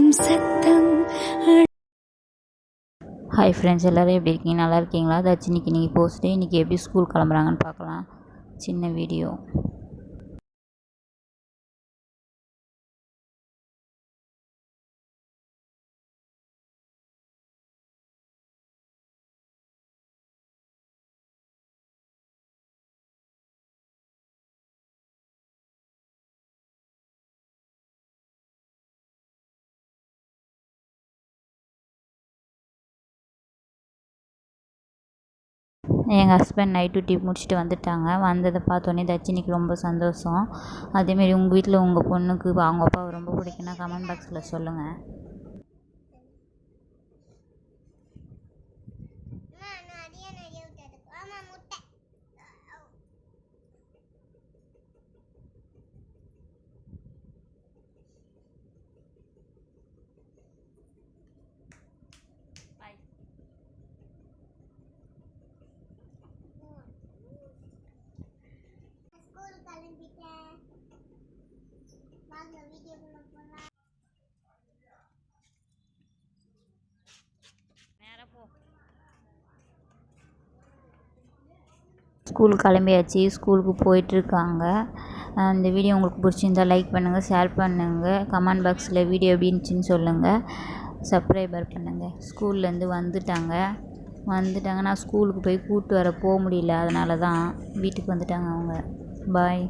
தட்டும் சத்தம் hi friends எல்லோரும் எப்படி இருக்கீங்க? நல்லா இருக்கீங்களா? அதாச்சும் இன்றைக்கி நீங்கள் போஸ்ட்டு இன்றைக்கி எப்படி ஸ்கூல் கிளம்புறாங்கன்னு பார்க்கலாம். சின்ன வீடியோ எங்கள் ஹஸ்பண்ட் நைட் டியூட்டி முடிச்சுட்டு வந்துட்டாங்க. வந்ததை பார்த்தோன்னே தச்சினிக்கு ரொம்ப சந்தோஷம். அதேமாரி உங்கள் வீட்டில் உங்கள் பொண்ணுக்கு அவங்க அப்பாவை ரொம்ப பிடிக்குன்னா கமெண்ட் பாக்ஸில் சொல்லுங்கள் ஸ்கூல் கிளம்பியாச்சு. ஸ்கூலுக்கு போயிட்டுருக்காங்க. இந்த வீடியோ உங்களுக்கு பிடிச்சிருந்தா லைக் பண்ணுங்கள் ஷேர் பண்ணுங்கள் கமெண்ட் பாக்ஸில் வீடியோ எப்படி இருந்துச்சுன்னு சொல்லுங்கள் சப்ஸ்கிரைபர் பண்ணுங்கள் ஸ்கூல்லேருந்து வந்துட்டாங்க. வந்துட்டாங்க. நான் ஸ்கூலுக்கு போய் கூப்பிட்டு வர போக முடியல. அதனால தான் வீட்டுக்கு வந்துட்டாங்க அவங்க. பாய்